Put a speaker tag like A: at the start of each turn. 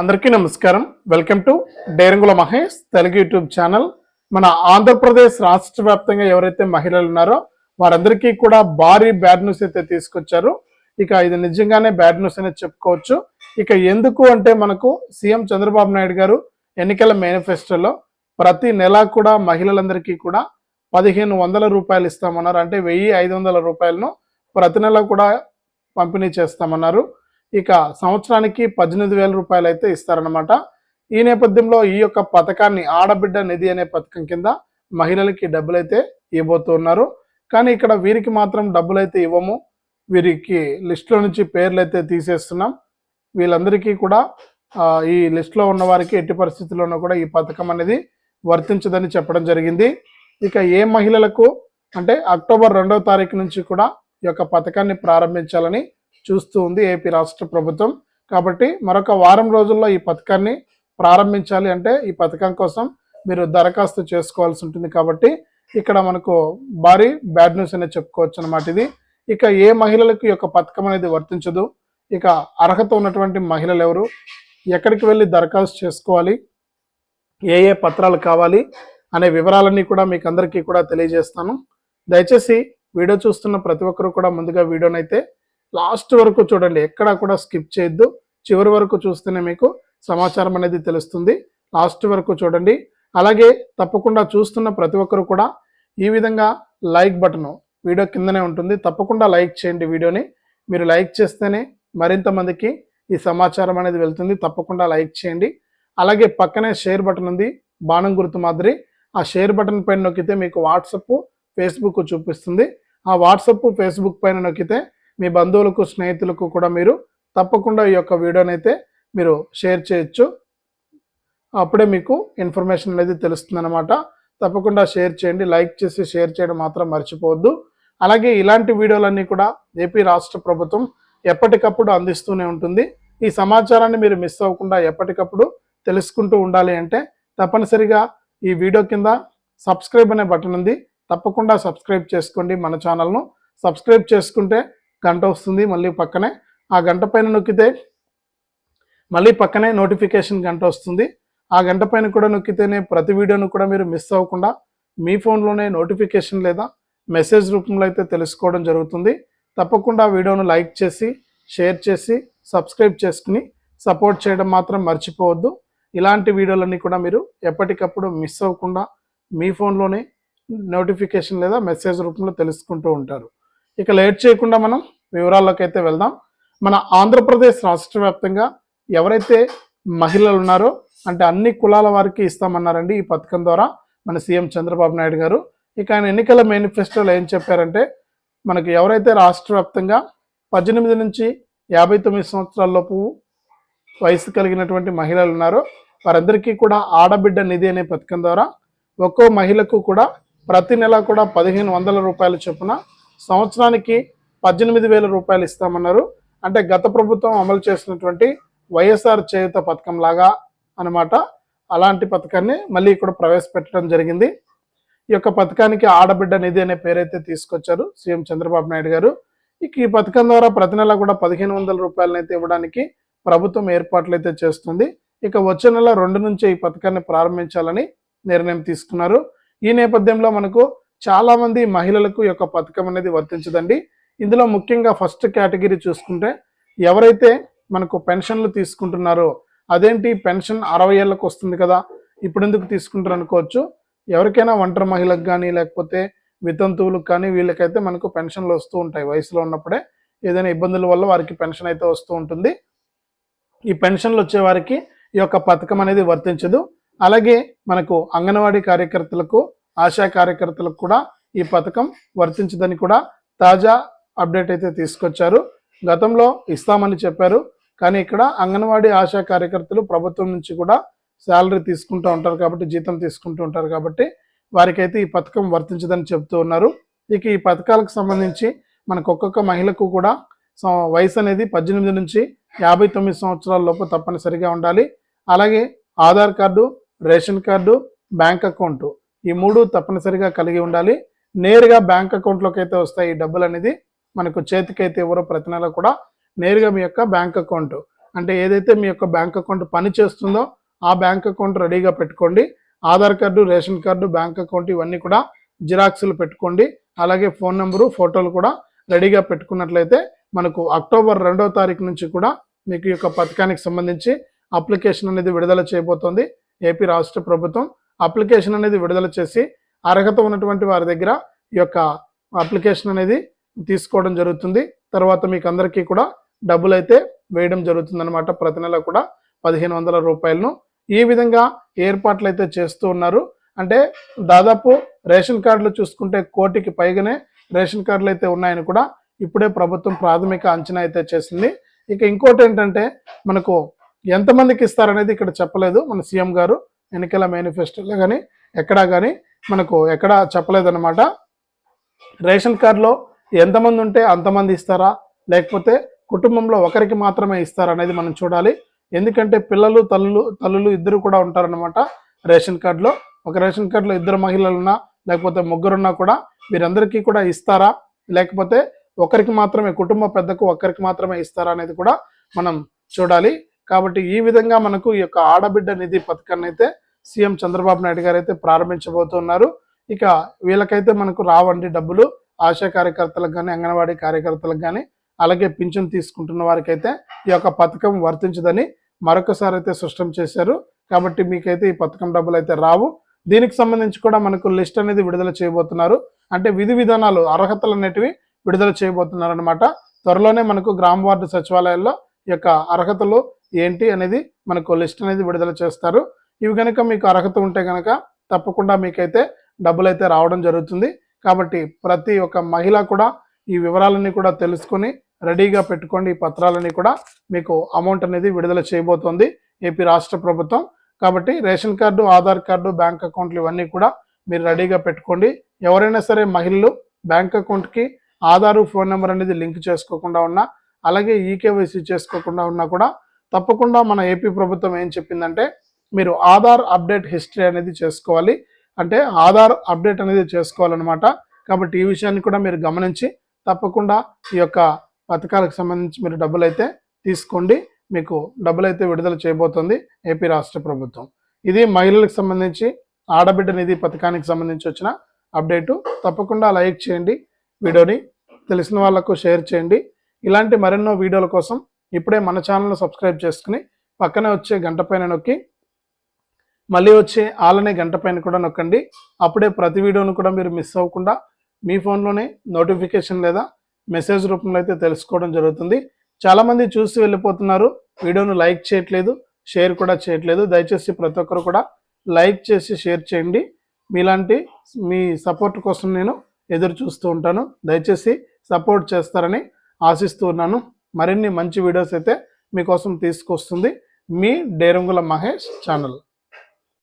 A: అందరికీ నమస్కారం. Welcome to Derangula Mahesh Telugu YouTube channel. మన ఆంధ్రప్రదేశ్ రాష్ట్ర వ్యాప్తంగా ఎవరైతే మహిళలు ఉన్నారో వారందరికీ కూడా భారీ బ్యాడ్ న్యూస్ అయితే తీసుకొచ్చారు. ఇక ఇది నిజంగానే బ్యాడ్ న్యూస్ అనేది చెప్పుకోవచ్చు. ఇక ఎందుకు అంటే మనకు సీఎం చంద్రబాబు నాయుడు గారు ఎన్నికల మేనిఫెస్టోలో ప్రతి నెల కూడా మహిళలందరికీ కూడా పదిహేను వందల రూపాయలు ఇస్తామన్నారు. అంటే వెయ్యి ఐదు వందల రూపాయలను ప్రతి నెల కూడా పంపిణీ చేస్తామన్నారు. ఇక సంవత్సరానికి పద్దెనిమిది వేల రూపాయలు అయితే ఇస్తారనమాట ఈ నేపథ్యంలో ఈ యొక్క పథకాన్ని ఆడబిడ్డ నిధి అనే పథకం కింద మహిళలకి డబ్బులైతే అయితే ఇవ్వబోతున్నారు. కానీ ఇక్కడ వీరికి మాత్రం డబ్బులైతే ఇవ్వము. వీరికి లిస్టులో నుంచి పేర్లు అయితే తీసేస్తున్నాం. వీళ్ళందరికీ కూడా ఈ లిస్టులో ఉన్న వారికి ఎట్టి పరిస్థితుల్లోనూ కూడా ఈ పథకం అనేది వర్తించదని చెప్పడం జరిగింది. ఇక ఏ మహిళలకు అంటే అక్టోబర్ రెండవ తారీఖు నుంచి కూడా ఈ యొక్క పథకాన్ని ప్రారంభించాలని చూస్తూ ఉంది ఏపీ రాష్ట్ర ప్రభుత్వం. కాబట్టి మరొక వారం రోజుల్లో ఈ పథకాన్ని ప్రారంభించాలి అంటే ఈ పథకం కోసం మీరు దరఖాస్తు చేసుకోవాల్సి ఉంటుంది కాబట్టి ఇక్కడ మనకు భారీ బ్యాడ్ న్యూస్ అనేది చెప్పుకోవచ్చు అనమాట ఇది. ఇక ఏ మహిళలకు ఈ యొక్క పథకం అనేది వర్తించదు? ఇక అర్హత ఉన్నటువంటి మహిళలు ఎవరు? ఎక్కడికి వెళ్ళి దరఖాస్తు చేసుకోవాలి? ఏ ఏ పత్రాలు కావాలి? అనే వివరాలన్నీ కూడా మీకు అందరికీ కూడా తెలియజేస్తాను. దయచేసి వీడియో చూస్తున్న ప్రతి ఒక్కరు కూడా ముందుగా వీడియోనైతే లాస్ట్ వరకు చూడండి ఎక్కడా కూడా స్కిప్ చేయొద్దు. చివరి వరకు చూస్తేనే మీకు సమాచారం అనేది తెలుస్తుంది. లాస్ట్ వరకు చూడండి. అలాగే తప్పకుండా చూస్తున్న ప్రతి ఒక్కరు కూడా ఈ విధంగా లైక్ బటన్ వీడియో కిందనే ఉంటుంది. తప్పకుండా లైక్ చేయండి వీడియోని. మీరు లైక్ చేస్తేనే మరింత మందికి ఈ సమాచారం అనేది వెళ్తుంది. తప్పకుండా లైక్ చేయండి. అలాగే పక్కనే షేర్ బటన్ ఉంది బాణం గుర్తు మాదిరి. ఆ షేర్ బటన్ పైన నొక్కితే మీకు వాట్సప్ ఫేస్బుక్ చూపిస్తుంది. ఆ వాట్సప్ ఫేస్బుక్ పైన నొక్కితే మీ బంధువులకు స్నేహితులకు కూడా మీరు తప్పకుండా ఈ యొక్క వీడియోని అయితే మీరు షేర్ చేయొచ్చు. అప్పుడే మీకు ఇన్ఫర్మేషన్ అనేది తెలుస్తుంది అనమాట తప్పకుండా షేర్ చేయండి. లైక్ చేసి షేర్ చేయడం మాత్రం మర్చిపోవద్దు. అలాగే ఇలాంటి వీడియోలన్నీ కూడా ఏపీ రాష్ట్ర ప్రభుత్వం ఎప్పటికప్పుడు అందిస్తూనే ఉంటుంది. ఈ సమాచారాన్ని మీరు మిస్ అవ్వకుండా ఎప్పటికప్పుడు తెలుసుకుంటూ ఉండాలి అంటే తప్పనిసరిగా ఈ వీడియో కింద సబ్స్క్రైబ్ అనే బటన్ ఉంది. తప్పకుండా సబ్స్క్రైబ్ చేసుకోండి మన ఛానల్ను. సబ్స్క్రైబ్ చేసుకుంటే గంట వస్తుంది మళ్ళీ పక్కనే. ఆ గంట పైన నొక్కితే మళ్ళీ పక్కనే నోటిఫికేషన్ గంట వస్తుంది. ఆ గంట పైన కూడా నొక్కితేనే ప్రతి వీడియోను కూడా మీరు మిస్ అవ్వకుండా మీ ఫోన్లోనే నోటిఫికేషన్ లేదా మెసేజ్ రూపంలో అయితే తెలుసుకోవడం జరుగుతుంది. తప్పకుండా వీడియోను లైక్ చేసి షేర్ చేసి సబ్స్క్రైబ్ చేసుకుని సపోర్ట్ చేయడం మాత్రం మర్చిపోవద్దు. ఇలాంటి వీడియోలన్నీ కూడా మీరు ఎప్పటికప్పుడు మిస్ అవ్వకుండా మీ ఫోన్లోనే నోటిఫికేషన్ లేదా మెసేజ్ రూపంలో తెలుసుకుంటూ ఉంటారు. ఇక లేట్ చేయకుండా మనం వివరాల్లోకి అయితే వెళ్దాం. మన ఆంధ్రప్రదేశ్ రాష్ట్ర వ్యాప్తంగా ఎవరైతే మహిళలు ఉన్నారో అంటే అన్ని కులాల వారికి ఇస్తామన్నారండి ఈ పథకం ద్వారా మన సీఎం చంద్రబాబు నాయుడు గారు. ఇక ఆయన ఎన్నికల మేనిఫెస్టోలో ఏం చెప్పారంటే మనకు ఎవరైతే రాష్ట్ర వ్యాప్తంగా పద్దెనిమిది నుంచి యాభై తొమ్మిది సంవత్సరాలలోపు వయసు కలిగినటువంటి మహిళలు ఉన్నారో వారందరికీ కూడా ఆడబిడ్డ నిధి అనే పథకం ద్వారా ఒక్కో మహిళకు కూడా ప్రతి నెల కూడా పదిహేను వందల రూపాయల చొప్పున సంవత్సరానికి పద్దెనిమిది వేల రూపాయలు ఇస్తామన్నారు. అంటే గత ప్రభుత్వం అమలు చేసినటువంటి వైఎస్ఆర్ చేయుత పథకం లాగా అనమాట అలాంటి పథకాన్ని మళ్ళీ ఇక్కడ ప్రవేశపెట్టడం జరిగింది. ఈ యొక్క పథకానికి ఆడబిడ్డ నిధి అనే పేరైతే తీసుకొచ్చారు సీఎం చంద్రబాబు నాయుడు గారు. ఇక ఈ పథకం ద్వారా ప్రతి నెల కూడా పదిహేను వందల రూపాయలనైతే ఇవ్వడానికి ప్రభుత్వం ఏర్పాట్లు అయితే చేస్తుంది. ఇక వచ్చే నెల రెండు నుంచి ఈ పథకాన్ని ప్రారంభించాలని నిర్ణయం తీసుకున్నారు. ఈ నేపథ్యంలో మనకు చాలా మంది మహిళలకు యొక్క పథకం అనేది వర్తించదండి. ఇందులో ముఖ్యంగా ఫస్ట్ కేటగిరీ చూసుకుంటే ఎవరైతే మనకు పెన్షన్లు తీసుకుంటున్నారో అదేంటి పెన్షన్ అరవై ఏళ్ళకు వస్తుంది కదా ఇప్పుడు ఎందుకు తీసుకుంటారు అనుకోవచ్చు. ఎవరికైనా ఒంటరి మహిళకు కానీ లేకపోతే వితంతువులకు కానీ వీళ్ళకైతే మనకు పెన్షన్లు వస్తూ ఉంటాయి వయసులో ఉన్నప్పుడే. ఏదైనా ఇబ్బందుల వల్ల వారికి పెన్షన్ అయితే వస్తూ ఉంటుంది. ఈ పెన్షన్లు వచ్చేవారికి ఈ యొక్క పథకం అనేది వర్తించదు. అలాగే మనకు అంగన్వాడీ కార్యకర్తలకు ఆశా కార్యకర్తలకు కూడా ఈ పథకం వర్తించదని కూడా తాజా అప్డేట్ అయితే తీసుకొచ్చారు. గతంలో ఇస్తామని చెప్పారు. కానీ ఇక్కడ అంగన్వాడీ ఆశా కార్యకర్తలు ప్రభుత్వం నుంచి కూడా శాలరీ తీసుకుంటూ ఉంటారు కాబట్టి జీతం తీసుకుంటూ ఉంటారు కాబట్టి వారికైతే ఈ పథకం వర్తించదని చెప్తూ ఉన్నారు. ఇక ఈ పథకాలకు సంబంధించి మనకు ఒక్కొక్క మహిళకు కూడా వయసు అనేది పద్దెనిమిది నుంచి యాభై తొమ్మిది సంవత్సరాల లోపు తప్పనిసరిగా ఉండాలి. అలాగే Aadhaar card ration card bank account ఈ మూడు తప్పనిసరిగా కలిగి ఉండాలి. నేరుగా బ్యాంక్ అకౌంట్లోకి అయితే వస్తాయి ఈ డబ్బులు అనేది. మనకు చేతికైతే ఎవరో ప్రతి నెల కూడా నేరుగా మీ యొక్క బ్యాంక్ అకౌంట్. అంటే ఏదైతే మీ యొక్క బ్యాంక్ అకౌంట్ పని చేస్తుందో ఆ బ్యాంక్ అకౌంట్ రెడీగా పెట్టుకోండి. Aadhaar card ration card bank account ఇవన్నీ కూడా జిరాక్స్లు పెట్టుకోండి. అలాగే ఫోన్ నెంబరు ఫోటోలు కూడా రెడీగా పెట్టుకున్నట్లయితే మనకు అక్టోబర్ రెండవ తారీఖు నుంచి కూడా మీకు ఈ యొక్క పథకానికి సంబంధించి అప్లికేషన్ అనేది విడుదల చేయబోతోంది. ఏపీ రాష్ట్ర ప్రభుత్వం అప్లికేషన్ అనేది విడుదల చేసి అర్హత ఉన్నటువంటి వారి దగ్గర ఈ యొక్క అప్లికేషన్ అనేది తీసుకోవడం జరుగుతుంది. తర్వాత మీకు అందరికీ కూడా డబ్బులు అయితే వేయడం జరుగుతుంది అనమాట ప్రతి నెల కూడా పదిహేను వందల రూపాయలను ఈ విధంగా ఏర్పాట్లు అయితే చేస్తూ ఉన్నారు. అంటే దాదాపు రేషన్ కార్డులు చూసుకుంటే కోటికి పైగానే రేషన్ కార్డులు అయితే ఉన్నాయని కూడా ఇప్పుడే ప్రభుత్వం ప్రాథమిక అంచనా అయితే చేసింది. ఇక ఇంకోటి ఏంటంటే మనకు ఎంతమందికి ఇస్తారనేది ఇక్కడ చెప్పలేదు మన సీఎం గారు. ఎన్నికల మేనిఫెస్టోలో కానీ ఎక్కడా కానీ మనకు ఎక్కడా చెప్పలేదన్నమాట. రేషన్ కార్డులో ఎంతమంది ఉంటే అంతమంది ఇస్తారా? లేకపోతే కుటుంబంలో ఒకరికి మాత్రమే ఇస్తారా అనేది మనం చూడాలి. ఎందుకంటే పిల్లలు తల్లులు తల్లులు ఇద్దరు కూడా ఉంటారనమాట రేషన్ కార్డులో. ఒక రేషన్ కార్డులో ఇద్దరు మహిళలున్నా లేకపోతే ముగ్గురున్నా కూడా వీరందరికీ కూడా ఇస్తారా? లేకపోతే ఒకరికి మాత్రమే కుటుంబ పెద్దకు ఒకరికి మాత్రమే ఇస్తారా అనేది కూడా మనం చూడాలి. కాబట్టి ఈ విధంగా మనకు ఈ యొక్క ఆడబిడ్డ నిధి పథకాన్ని అయితే సీఎం చంద్రబాబు నాయుడు గారు అయితే ప్రారంభించబోతున్నారు. ఇక వీళ్ళకైతే మనకు రావండి డబ్బులు. ఆశా కార్యకర్తలకు కానీ అంగన్వాడీ కార్యకర్తలకు కానీ అలాగే పింఛన్ తీసుకుంటున్న వారికి అయితే ఈ యొక్క పథకం వర్తించదని మరొకసారి అయితే స్పష్టం చేశారు. కాబట్టి మీకైతే ఈ పథకం డబ్బులు అయితే రావు. దీనికి సంబంధించి కూడా మనకు లిస్ట్ అనేది విడుదల చేయబోతున్నారు. అంటే విధి విధానాలు అర్హతలు అనేటివి విడుదల చేయబోతున్నారు అనమాట త్వరలోనే మనకు గ్రామ వార్డు సచివాలయాల్లో ఈ యొక్క అర్హతలు ఏంటి అనేది మనకు లిస్ట్ అనేది విడుదల చేస్తారు. ఇవి కనుక మీకు అర్హత ఉంటే కనుక తప్పకుండా మీకైతే డబ్బులు అయితే రావడం జరుగుతుంది. కాబట్టి ప్రతి ఒక్క మహిళ కూడా ఈ వివరాలన్నీ కూడా తెలుసుకొని రెడీగా పెట్టుకోండి. ఈ పత్రాలన్నీ కూడా మీకు అమౌంట్ అనేది విడుదల చేయబోతోంది ఏపీ రాష్ట్ర ప్రభుత్వం. కాబట్టి ration card Aadhaar card bank అకౌంట్లు ఇవన్నీ కూడా మీరు రెడీగా పెట్టుకోండి. ఎవరైనా సరే మహిళలు బ్యాంక్ అకౌంట్కి ఆధారు ఫోన్ నెంబర్ అనేది లింక్ చేసుకోకుండా ఉన్నా అలాగే ఈకేవైసీ చేసుకోకుండా ఉన్నా కూడా తప్పకుండా మన ఏపీ ప్రభుత్వం ఏం చెప్పిందంటే మీరు ఆధార్ అప్డేట్ హిస్టరీ అనేది చేసుకోవాలి. అంటే ఆధార్ అప్డేట్ అనేది చేసుకోవాలన్నమాట. కాబట్టి ఈ విషయాన్ని కూడా మీరు గమనించి తప్పకుండా ఈ యొక్క పథకాలకు సంబంధించి మీరు డబ్బులు అయితే తీసుకోండి. మీకు డబ్బులు అయితే విడుదల చేయబోతుంది ఏపీ రాష్ట్ర ప్రభుత్వం. ఇది మహిళలకు సంబంధించి ఆడబిడ్డ నిధి పథకానికి సంబంధించి వచ్చిన అప్డేటు. తప్పకుండా లైక్ చేయండి. వీడియోని తెలిసిన వాళ్ళకు షేర్ చేయండి. ఇలాంటి మరెన్నో వీడియోల కోసం ఇప్పుడే మన ఛానల్ను సబ్స్క్రైబ్ చేసుకుని పక్కనే వచ్చే గంట పైన నొక్కి మళ్ళీ వచ్చే ఆలనే గంట పైన కూడా నొక్కండి. అప్పుడే ప్రతి వీడియోను కూడా మీరు మిస్ అవ్వకుండా మీ ఫోన్లోనే నోటిఫికేషన్ లేదా మెసేజ్ రూపంలో అయితే తెలుసుకోవడం జరుగుతుంది. చాలామంది చూసి వెళ్ళిపోతున్నారు వీడియోను లైక్ చేయట్లేదు షేర్ కూడా చేయట్లేదు. దయచేసి ప్రతి ఒక్కరు కూడా లైక్ చేసి షేర్ చేయండి. మీలాంటి మీ సపోర్ట్ కోసం నేను ఎదురు చూస్తూ ఉంటాను. దయచేసి సపోర్ట్ చేస్తారని ఆశిస్తూ ఉన్నాను. మరిన్ని మంచి వీడియోస్ అయితే మీకోసం తీసుకొస్తుంది మీ డేరంగుల మహేష్ ఛానల్.